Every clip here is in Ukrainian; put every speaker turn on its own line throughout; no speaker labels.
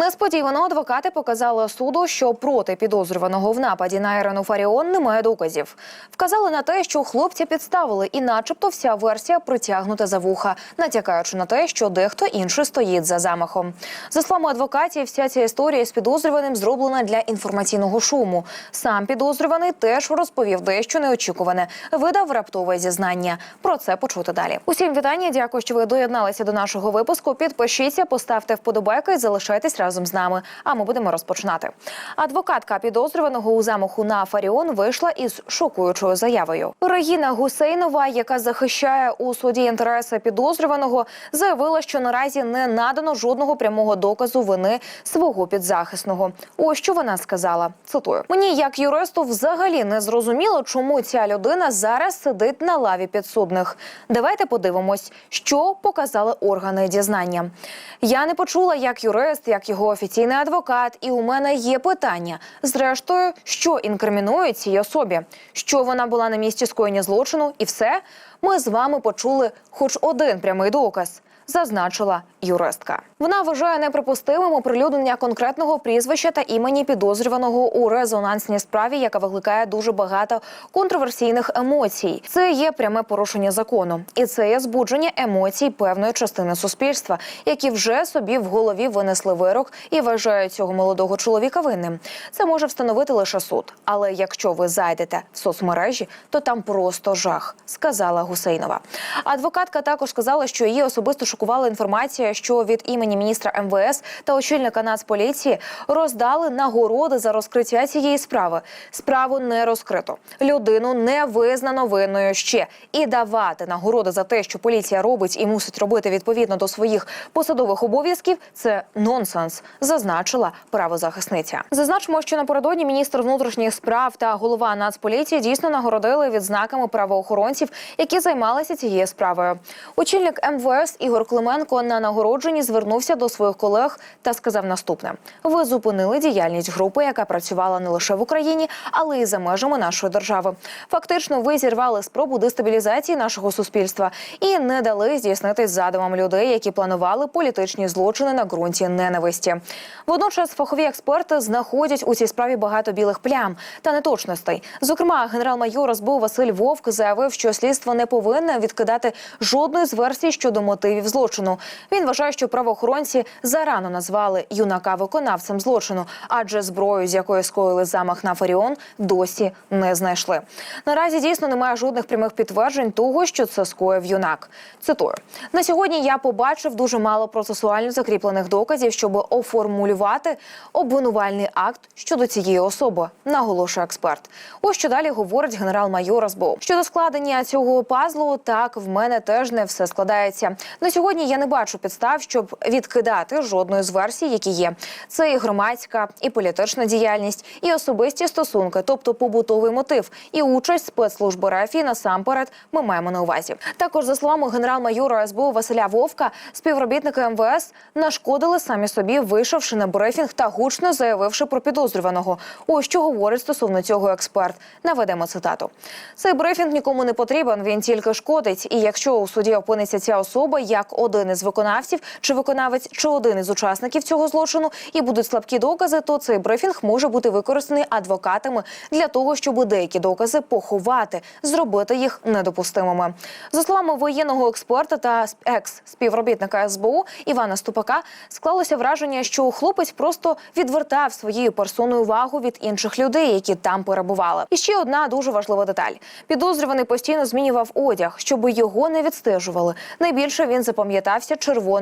Несподівано адвокати показали суду, що проти підозрюваного в нападі на Ірину Фаріон немає доказів. Вказали на те, що хлопця підставили, і, начебто, вся версія притягнута за вуха, натякаючи на те, що дехто інший стоїть за замахом. За словами адвокатів, вся ця історія з підозрюваним зроблена для інформаційного шуму. Сам підозрюваний теж розповів дещо неочікуване. Видав раптове зізнання. Про це почути далі. Усім вітання. Дякую, що ви доєдналися до нашого випуску. Підпишіться, поставте вподобайки і залишайтесь разом з нами. А ми будемо розпочинати. Адвокатка підозрюваного у замаху на Фаріон вийшла із шокуючою заявою. Регіна Гусейнова, яка захищає у суді інтереси підозрюваного, заявила, що наразі не надано жодного прямого доказу вини свого підзахисного. Ось що вона сказала. Цитую: мені, як юристу, взагалі не зрозуміло, чому ця людина зараз сидить на лаві підсудних. Давайте подивимось, що показали органи дізнання. Я не почула як юрист, як його офіційний адвокат, і у мене є питання. Зрештою, що інкримінує цій особі, що вона була на місці скоєння злочину, і все. Ми з вами почули хоч один прямий доказ. Зазначила юристка. Вона вважає неприпустимим оприлюднення конкретного прізвища та імені підозрюваного у резонансній справі, яка викликає дуже багато контроверсійних емоцій. Це є пряме порушення закону, і це є збудження емоцій певної частини суспільства, які вже собі в голові винесли вирок і вважають цього молодого чоловіка винним. Це може встановити лише суд. Але якщо ви зайдете в соцмережі, то там просто жах, сказала Гусейнова. Адвокатка також сказала, що її особисто шокувала інформація, що від імені міністра МВС та очільника Нацполіції роздали нагороди за розкриття цієї справи. Справу не розкрито. Людину не визнано винною ще і давати нагороди за те, що поліція робить і мусить робити відповідно до своїх посадових обов'язків. Це нонсенс, зазначила правозахисниця. Зазначимо, що напередодні міністр внутрішніх справ та голова Нацполіції дійсно нагородили відзнаками правоохоронців, які займалися цією справою. Очільник МВС Ігор Клименко на нагородженні звернувся до своїх колег та сказав наступне: ви зупинили діяльність групи, яка працювала не лише в Україні, але й за межами нашої держави. Фактично, ви зірвали спробу дестабілізації нашого суспільства і не дали здійснитись задумам людей, які планували політичні злочини на ґрунті ненависті. Водночас фахові експерти знаходять у цій справі багато білих плям та неточностей. Зокрема, генерал-майор СБУ Василь Вовк заявив, що слідство не повинне відкидати жодної з версій щодо мотивів злочину. Він вважає, що правоохоронці зарано назвали юнака виконавцем злочину, адже зброю, з якої скоїли замах на Фаріон, досі не знайшли. Наразі дійсно немає жодних прямих підтверджень того, що це скоїв юнак. Цитую на сьогодні. Я побачив дуже мало процесуально закріплених доказів, щоб оформулювати обвинувальний акт щодо цієї особи, наголошує експерт. Ось що далі говорить генерал-майор СБУ. Щодо складення цього пазлу, так в мене теж не все складається. На сьогодні я не бачу підстав, щоб відкидати жодної з версій, які є. Це і громадська, і політична діяльність, і особисті стосунки, тобто побутовий мотив, і участь спецслужби РФ насамперед ми маємо на увазі. Також за словами генерал-майора СБУ Василя Вовка, співробітники МВС нашкодили самі собі, вийшовши на брифінг та гучно заявивши про підозрюваного. Ось що говорить стосовно цього експерт. Наведемо цитату. Цей брифінг нікому не потрібен. Він тільки шкодить. І якщо у суді опиниться ця особа як один із виконавців, чи виконавець, чи один із учасників цього злочину, і будуть слабкі докази, то цей брифінг може бути використаний адвокатами для того, щоб деякі докази поховати, зробити їх недопустимими. За словами воєнного експерта та екс-співробітника СБУ Івана Ступака, склалося враження, що хлопець просто відвертав своєю персоною увагу від інших людей, які там перебували. І ще одна дуже важлива деталь: підозрюваний постійно змінював одяг, щоб його не відстежували. Найбільше він запам'ятався червоним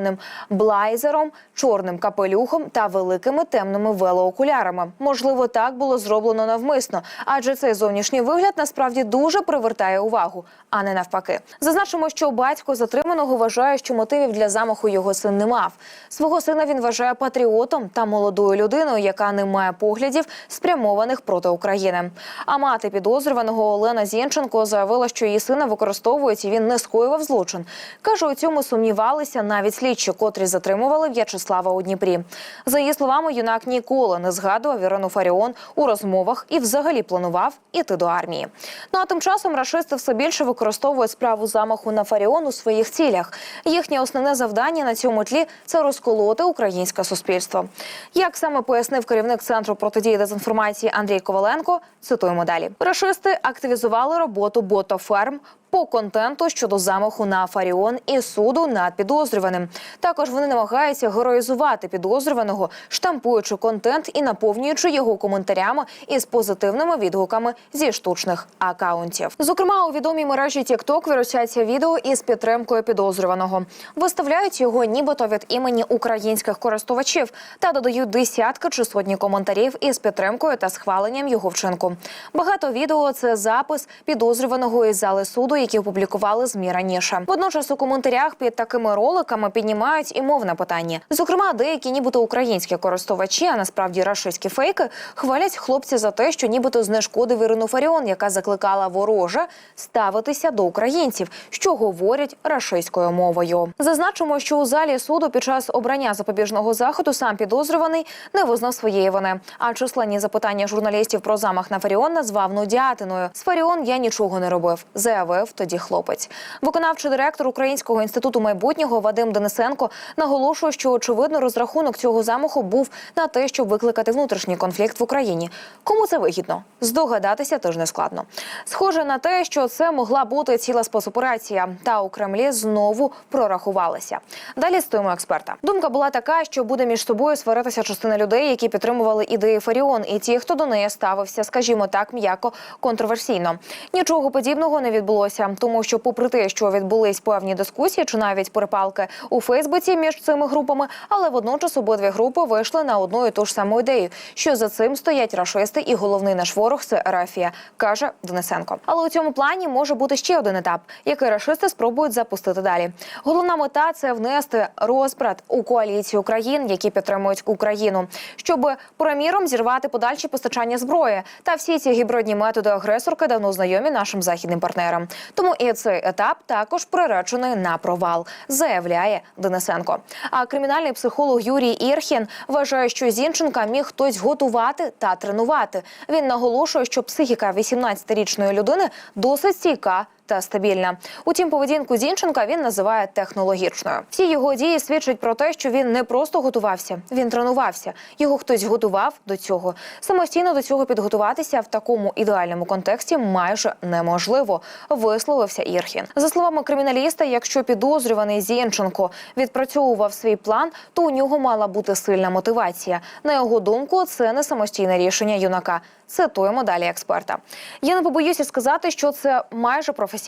блайзером, чорним капелюхом та великими темними велоокулярами. Можливо, так було зроблено навмисно, адже цей зовнішній вигляд насправді дуже привертає увагу, а не навпаки. Зазначимо, що батько затриманого вважає, що мотивів для замаху його син не мав. Свого сина він вважає патріотом та молодою людиною, яка не має поглядів, спрямованих проти України. А мати підозрюваного Олена Зінченко заявила, що її сина використовують і він не скоював злочин. каже, у цьому сумнівалися навіть слідчі, котрі затримували В'ячеслава у Дніпрі. За її словами, юнак ніколи не згадував Ірину Фаріон у розмовах і взагалі планував іти до армії. Ну а тим часом рашисти все більше використовують справу замаху на Фаріон у своїх цілях. Їхнє основне завдання на цьому тлі це розколоти українське суспільство. Як саме пояснив керівник центру протидії дезінформації Андрій Коваленко, цитуємо далі. Рашисти активізували роботу ботоферм по контенту щодо замаху на Фаріон і суду над підозрюваним. Також вони намагаються героїзувати підозрюваного, штампуючи контент і наповнюючи його коментарями із позитивними відгуками зі штучних акаунтів. Зокрема, у відомій мережі TikTok вірусяться відео із підтримкою підозрюваного. Виставляють його нібито від імені українських користувачів та додають десятки чи сотні коментарів із підтримкою та схваленням його вчинку. Багато відео це запис підозрюваного із зали суду, які опублікували змі раніше. Водночас у коментарях під такими роликами піднімають і мовне питання. Зокрема, деякі, нібито українські користувачі, а насправді рашистські фейки, хвалять хлопця за те, що нібито знешкодив Ірину Фаріон, яка закликала вороже ставитися до українців, що говорять рашистською мовою. Зазначимо, що у залі суду під час обрання запобіжного заходу сам підозрюваний не визнав своєї вини. А численні запитання журналістів про замах на Фаріон назвав нудятиною. З Фаріон я нічого не робив, заявив тоді хлопець. Виконавчий директор Українського інституту майбутнього Вадим Денисенко наголошує, що очевидно розрахунок цього замаху був на те, щоб викликати внутрішній конфлікт в Україні. Кому це вигідно? Здогадатися теж не складно. Схоже на те, що це могла бути ціла спецоперація, та у Кремлі знову прорахувалися. Далі стоїмо експерта. Думка була така, що буде між собою сваритися частина людей, які підтримували ідеї Фаріон, і ті, хто до неї ставився, скажімо так, м'яко контроверсійно. Нічого подібного не відбулося, тому що, попри те, що відбулись певні дискусії чи навіть перепалки у Фейсбуці між цими групами, але водночас обидві групи вийшли на одну і ту ж саму ідею, що за цим стоять рашисти, і головний наш ворог це Рафія, каже Денисенко. Але у цьому плані може бути ще один етап, який рашисти спробують запустити далі. Головна мета це внести розбрат у коаліцію країн, які підтримують Україну, щоб приміром зірвати подальші постачання зброї. Та всі ці гібридні методи агресорки давно знайомі нашим західним партнерам. Тому і цей етап також приречений на провал, заявляє Денисенко. А кримінальний психолог Юрій Ірхін вважає, що Зінченка міг хтось готувати та тренувати. Він наголошує, що психіка 18-річної людини досить стійка. Та стабільна. Утім, поведінку Зінченка він називає технологічною. Всі його дії свідчать про те, що він не просто готувався, він тренувався. Його хтось готував до цього. Самостійно до цього підготуватися в такому ідеальному контексті майже неможливо. Висловився Ірхін. За словами криміналіста, якщо підозрюваний Зінченко відпрацьовував свій план, то у нього мала бути сильна мотивація. На його думку, це не самостійне рішення юнака. Цитуємо далі експерта. Я не побоюся сказати, що це майже професійно.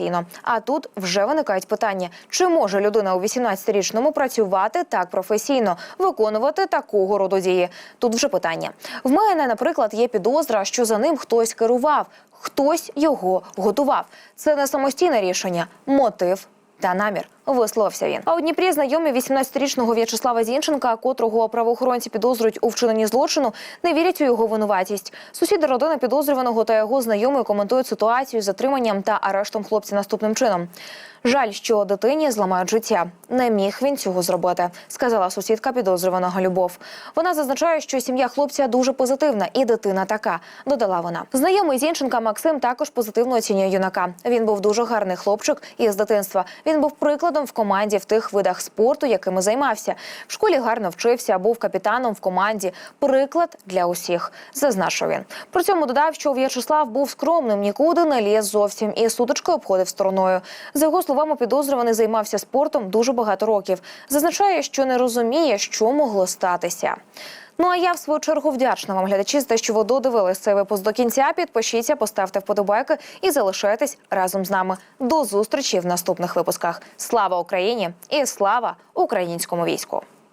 А тут вже виникають питання: чи може людина у 18-річному працювати так професійно, виконувати такого роду дії? Тут вже питання. В мене, наприклад, є підозра, що за ним хтось керував, хтось його готував. Це не самостійне рішення, мотив та намір. Висловився він. А у Дніпрі знайомі 18-річного В'ячеслава Зінченка, котрого правоохоронці підозрюють у вчиненні злочину, не вірять у його винуватість. Сусіди родини підозрюваного та його знайомі коментують ситуацію з затриманням та арештом хлопця наступним чином. Жаль, що дитині зламають життя. Не міг він цього зробити, сказала сусідка підозрюваного Любов. Вона зазначає, що сім'я хлопця дуже позитивна, і дитина така. Додала вона. Знайомий Зінченка Максим також позитивно оцінює юнака. Він був дуже гарний хлопчик із дитинства. Він був прикладом в команді в тих видах спорту, якими займався. В школі гарно вчився, був капітаном в команді. Приклад для усіх, зазначив він. При цьому додав, що В'ячеслав був скромним, нікуди не ліз зовсім і сутички обходив стороною. За його словами, підозрюваний займався спортом дуже багато років. Зазначає, що не розуміє, що могло статися. Ну а я в свою чергу вдячна вам, глядачі, за те, що ви додивились цей випуск до кінця. Підпишіться, поставте вподобайки і залишайтесь разом з нами. До зустрічі в наступних випусках. Слава Україні і слава українському війську!